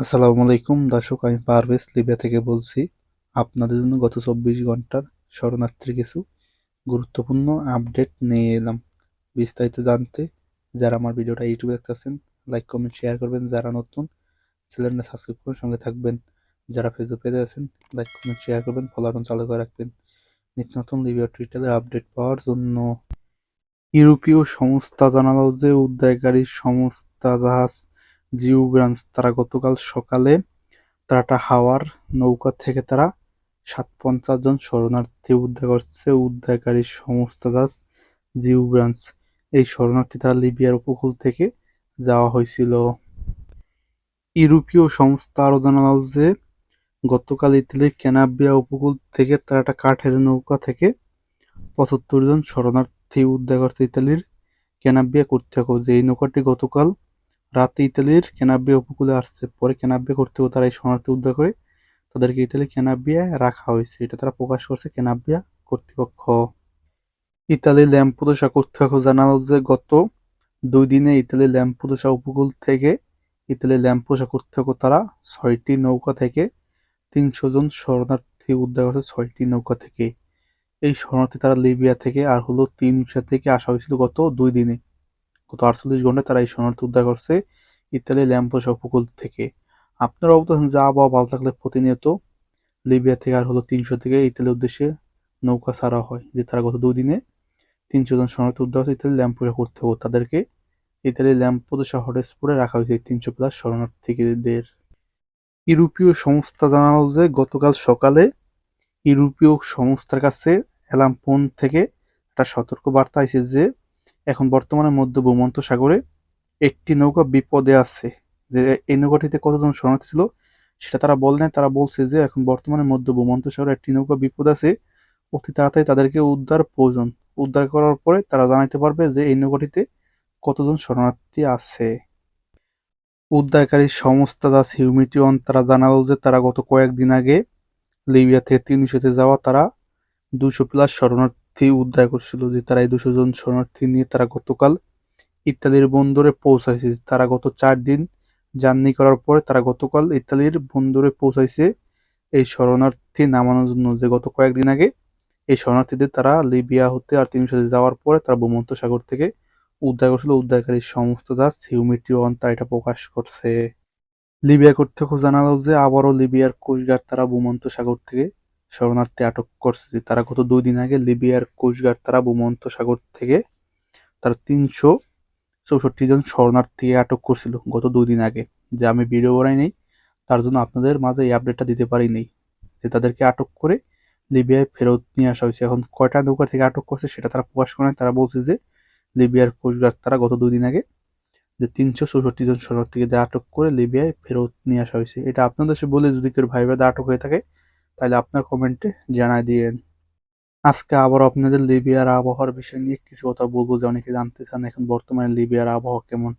আসসালামু আলাইকুম, দর্শক, আমি পারভেজ লিবিয়া থেকে বলছি। আপনাদের জন্য গত চব্বিশ ঘণ্টার শরণার্থীর কিছু গুরুত্বপূর্ণ আপডেট নিয়ে এলাম। বিস্তারিত জানতে যারা আমার ভিডিওটা ইউটিউবে দেখতেছেন, লাইক, কমেন্ট, শেয়ার করবেন। যারা নতুন, চ্যানেলটা সাবস্ক্রাইব করে সঙ্গে থাকবেন। যারা ফেসবুক পেজে আছেন, লাইক, কমেন্ট, শেয়ার করবেন। ফলো চালু করে রাখবেন। নিত্য নতুন লিবিয়া টুইটারের আপডেট পাওয়ার জন্য ইউরোপীয় সংস্থা জানালো যে উদ্ধারকারী সংস্থা জাহাজ জিউ ব্রাঞ্চ, তারা গতকাল সকালে তারাটা হাওয়ার নৌকা থেকে তারা সাত পঞ্চাশ জন শরণার্থী উদ্ধার করছে। উদ্ধারকারী সংস্থা জাহাজ জিউ ব্রাঞ্চ, এই শরণার্থী তারা লিবিয়ার উপকূল থেকে যাওয়া হয়েছিল। ইউরোপীয় সংস্থা আরও জানালো যে গতকাল ইতালির ক্যানাবিয়া উপকূল থেকে তারা একটা কাঠের নৌকা থেকে পঁচাত্তর জন শরণার্থী উদ্ধার করছে ইতালির ক্যানাবিয়া কর্তৃপক্ষ। যে এই নৌকাটি গতকাল রাতে ইতালির ক্যানাবিয়া উপকূলে আসছে, পরে ক্যানাবিয়া কর্তৃপক্ষ তারা এই শরণার্থী উদ্ধার করে তাদেরকে ইতালি ক্যানাবিয়ায় রাখা হয়েছে। এটা তারা প্রকাশ করছে ক্যানাবিয়া কর্তৃপক্ষ। ইতালি ল্যাম্পুদোসা কর্তৃপক্ষ জানালো যে গত দুই দিনে ইতালি ল্যাম্পুদোসা উপকূল থেকে ইতালি ল্যাম্পুদোসা কর্তৃপক্ষ তারা ছয়টি নৌকা থেকে তিনশো জন শরণার্থী উদ্ধার করছে, ছয়টি নৌকা থেকে। এই শরণার্থী তারা লিবিয়া থেকে আর হলো তিনশো থেকে আসা হয়েছিল গত দুই দিনে। গত আটচল্লিশ ঘন্টায় তারা এই শরণার্থী উদ্ধার করছে ইতালি ল্যাম্পোসা উপকূল থেকে। আপনারা অবতার যা আবহাওয়া ভালো থাকলে প্রতিনিয়ত লিবিয়া থেকে আর হলো তিনশো থেকে ইতালির উদ্দেশ্যে নৌকা ছাড়া হয়, যে তারা গত দুই দিনে তিনশো জন শরণার্থী উদ্ধার হচ্ছে ইতালি ল্যাম্পোসা করতে হবে। তাদেরকে ইতালি ল্যাম্পোসা হটস্পটে রাখা হয়েছে তিনশো প্লাস শরণার্থীদের। ইউরোপীয় সংস্থা জানালো যে গতকাল সকালে ইউরোপীয় সংস্থার কাছে অ্যালার্ম ফোন থেকে একটা সতর্ক বার্তা আছে যে এখন বর্তমানে মধ্য ভূমন্ত সাগরে একটি নৌকা বিপদে আছে। যে এই নৌকাটিতে কতজন শরণার্থী ছিল, সেটা তারা বললেন তারা বলছে যে এখন বর্তমানে মধ্য ভূমন্ত সাগরে একটি নৌকা বিপদ আছে। অতি তাড়াতাড়ি তাদেরকে উদ্ধার প্রয়োজন। উদ্ধার করার পরে তারা জানাতে পারবে যে এই নৌকাটিতে কতজন শরণার্থী আছে। উদ্ধারকারী সংস্থা যা হিউমিটি অন তারা জানালো যে তারা গত কয়েকদিন আগে লিবিয়া থেকে তিনশোতে যাওয়া তারা দুশো প্লাস শরণার্থী উদ্ধার করছিল যে তারা এই দুশো জন শরণার্থী নিয়ে তারা গতকাল ইতালির বন্দরে পৌঁছাইছে। তারা গত চার দিন জার্নি করার পরে তারা গতকাল ইতালির বন্দরে পৌঁছাইছে এই শরণার্থী নামানোর জন্য যে গত কয়েকদিন আগে এই শরণার্থীদের তারা লিবিয়া হতে আর তিনশোতে যাওয়ার পরে তারা ভূমন্ত সাগর থেকে উদ্ধার করছিল। উদ্ধারকারী সংস্থা যা হিউমিটি অন তা এটা প্রকাশ করছে। লিবিয়া কর্তৃপক্ষ জানালো যে আবারও লিবিয়ার কোস্টগার্ড তারা ভূমন্ত সাগর থেকে শরণার্থী আটক করছে যে তারা গত দুই দিন আগে লিবিয়ার কোস্টগার্ড তারা ভূমন্ত সাগর থেকে তারা তিনশো চৌষট্টি জন শরণার্থী আটক করছিল গত দুই দিন আগে। যে আমি ভিডিও বানাই নেই, তার জন্য আপনাদের মাঝে এই আপডেটটা দিতে পারি নেই। যে তাদেরকে আটক করে লিবিয়ায় ফেরত নিয়ে আসা হয়েছে। এখন কয়টা নৌকা থেকে আটক করছে সেটা তারা প্রকাশ করে তারা বলছে যে লিবিয়ার কোস্টগার্ড তারা গত দুই দিন আগে যে তিনশো চৌষট্টি জন শরণার্থীকে আটক করে লিবিয়ায় ফেরত নিয়ে আসা হয়েছে। এটা আপনাদের বলে যদি কেউ ভাই আটক হয়ে থাকে তাহলে আপনার কমেন্টে জানাই দিয়েন। আজকে আবার আপনাদের লিবিয়ার আবহাওয়ার বিষয় নিয়ে কিছু কথা বলব, যে অনেকে জানতে চান এখন বর্তমানে লিবিয়ার আবহাওয়া কেমন।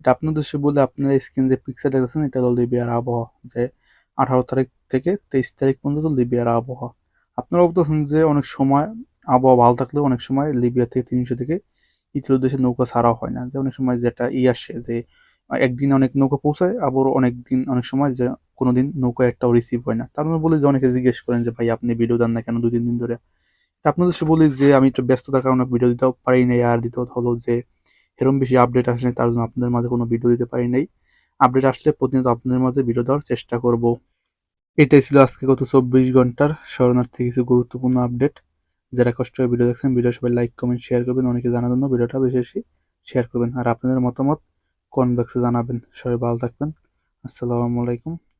এটা আপনাদের দেশে বলে আপনারা স্ক্রিন যে পিকচার দেখেছেন, এটা হলো লিবিয়ার আবহাওয়া, যে আঠারো তারিখ থেকে তেইশ তারিখ পর্যন্ত লিবিয়ার আবহাওয়া। আপনারা বলতেছেন যে অনেক সময় আবহাওয়া ভালো থাকলেও অনেক সময় লিবিয়া থেকে তিনশো থেকে ইতির দেশে নৌকা ছাড়াও হয় না। যে অনেক সময় যেটা ই আসে যে একদিন অনেক নৌকা পৌঁছায়, আবার অনেক দিন অনেক সময় যে কোনো দিন নৌকা একটাও রিসিভ হয় না। তার মানে বলি যে অনেকে জিজ্ঞেস করেন যে, ভাই, আপনি ভিডিও দেন না কেন দুই তিন দিন ধরে? আপনাদের সাথে বলি যে, আমি একটু ব্যস্ততার কারণে ভিডিও দিতেও পারি নাই আর দিতে হলো যে, এরকম বেশি আপডেট আসেনি তার জন্য আপনাদের মাঝে কোনো ভিডিও দিতে পারি নাই। আপডেট আসলে প্রতিনিয়ত আপনাদের মাঝে ভিডিও দেওয়ার চেষ্টা করব। এটাই ছিল আজকে গত চব্বিশ ঘণ্টার শরণার্থী কিছু গুরুত্বপূর্ণ আপডেট যারা কষ্ট হয়ে ভিডিও দেখছেন ভিডিও সবাই লাইক কমেন্ট শেয়ার করবেন। অনেকে জানার জন্য ভিডিওটা বেশি বেশি শেয়ার করবেন। আর আপনাদের মতামত কমেন্ট বক্সে জানাবেন। সবাই ভালো থাকবেন। আসসালামু আলাইকুম।